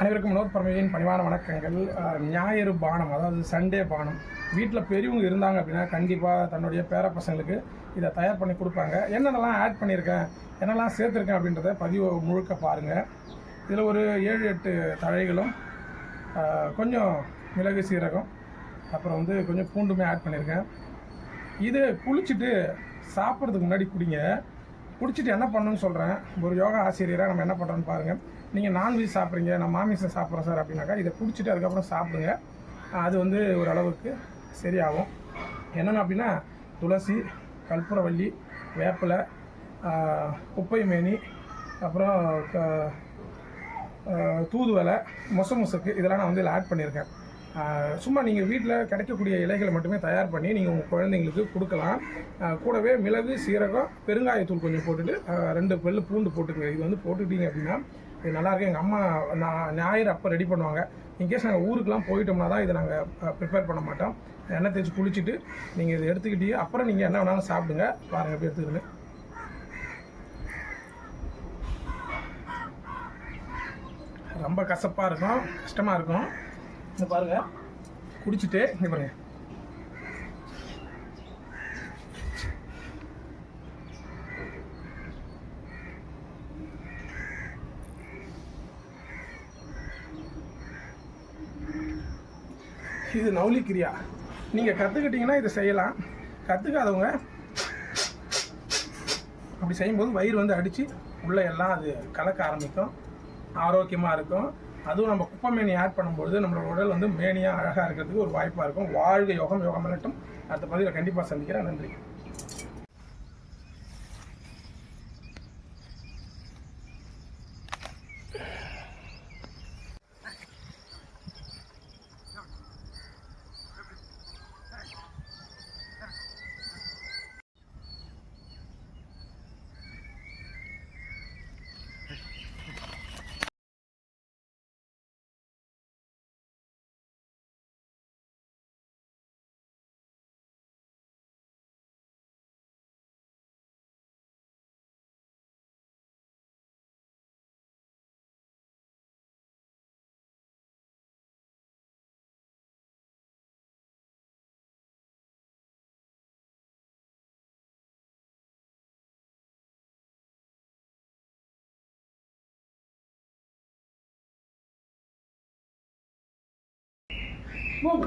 அனைவருக்கும் வினோத் பரமையின் பணிவான வணக்கங்கள். ஞாயிறு பானம் அதாவது சண்டே பானம். வீட்டில் பெரியவங்க இருந்தாங்க அப்படின்னா கண்டிப்பாக தன்னுடைய பேர பசங்களுக்கு இதை தயார் பண்ணி கொடுப்பாங்க. என்னென்னலாம் ஆட் பண்ணியிருக்கேன் என்னெல்லாம் சேர்த்துருக்கேன் அப்படின்றத பதிவு முழுக்க பாருங்கள் இதில் ஒரு ஏழு எட்டு தழைகளும் கொஞ்சம் மிளகு சீரகம் அப்புறம் வந்து கொஞ்சம் பூண்டுமே ஆட் பண்ணியிருக்கேன். இது குளிச்சுட்டு சாப்பிட்றதுக்கு முன்னாடி குடிங்க. குடிச்சிட்டு என்ன பண்ணணும்னு சொல்கிறேன் ஒரு யோகா ஆசிரியராக நம்ம என்ன பண்ணுறோன்னு பாருங்கள் நீங்கள் நான்வெஜ் சாப்பிட்றீங்க நான் மாமிசம் சாப்பிட்றேன் சார் அப்படின்னாக்கா இதை குடிச்சிட்டு அதுக்கப்புறம் சாப்பிடுங்க. அது வந்து ஓரளவுக்கு சரியாகும். என்னென்ன அப்படின்னா துளசி கற்பூரவள்ளி வேப்பிலை குப்பை மேனி அப்புறம் தூதுவலை ஆஹ், மொச முசுக்கு இதெல்லாம் நான் வந்து இதில் ஆட் பண்ணியிருக்கேன். சும்மா நீங்கள் வீட்டில் கிடைக்கக்கூடிய இலைகளை மட்டுமே தயார் பண்ணி நீங்கள் உங்கள் குழந்தைங்களுக்கு கொடுக்கலாம். கூடவே மிளகு சீரகம் பெருங்காயத்தூள் கொஞ்சம் போட்டுட்டு ரெண்டு பெல்லு பூண்டு போட்டுக்கங்க. இது வந்து போட்டுக்கிட்டீங்க அப்படின்னா இது நல்லாயிருக்கு எங்கள் அம்மா நான் ஞாயிறு அப்போ ரெடி பண்ணுவாங்க. இன்கேஸ் நாங்கள் ஊருக்கெலாம் போயிட்டோம்னா தான் இதை நாங்கள் ப்ரிப்பேர் பண்ண மாட்டோம். எண்ணெய் தேய்ச்சி குளிச்சுட்டு நீங்கள் இதை எடுத்துக்கிட்டே அப்புறம் நீங்கள் என்ன வேணாலும் சாப்பிடுங்க. பாருங்கள் எப்படி எடுத்துக்கிட்டு ரொம்ப கசப்பாக இருக்கும். கஷ்டமாக இருக்கும். இந்த பாருங்க. குடிச்சிட்டு இங்கே பாருங்க. இது நவுலி கிரியா நீங்கள் கத்துக்கிட்டீங்கன்னா இதை செய்யலாம். கற்றுக்காதவங்க அப்படி செய்யும்போது வயிறு வந்து அடித்து உள்ளே எல்லாம் அது கலக்க ஆரம்பிக்கும். ஆரோக்கியமாக இருக்கும். அதுவும் நம்ம குப்பமேனி ஆட் பண்ணும்பொழுது நம்மளோட உடல் வந்து மேனியாக அழகாக இருக்கிறதுக்கு ஒரு வாய்ப்பாக இருக்கும். வாழ்க யோகம் யோகம் பண்ணட்டும். அடுத்த பதிவில் கண்டிப்பாக சந்திக்கிறேன். நன்றி. Bon.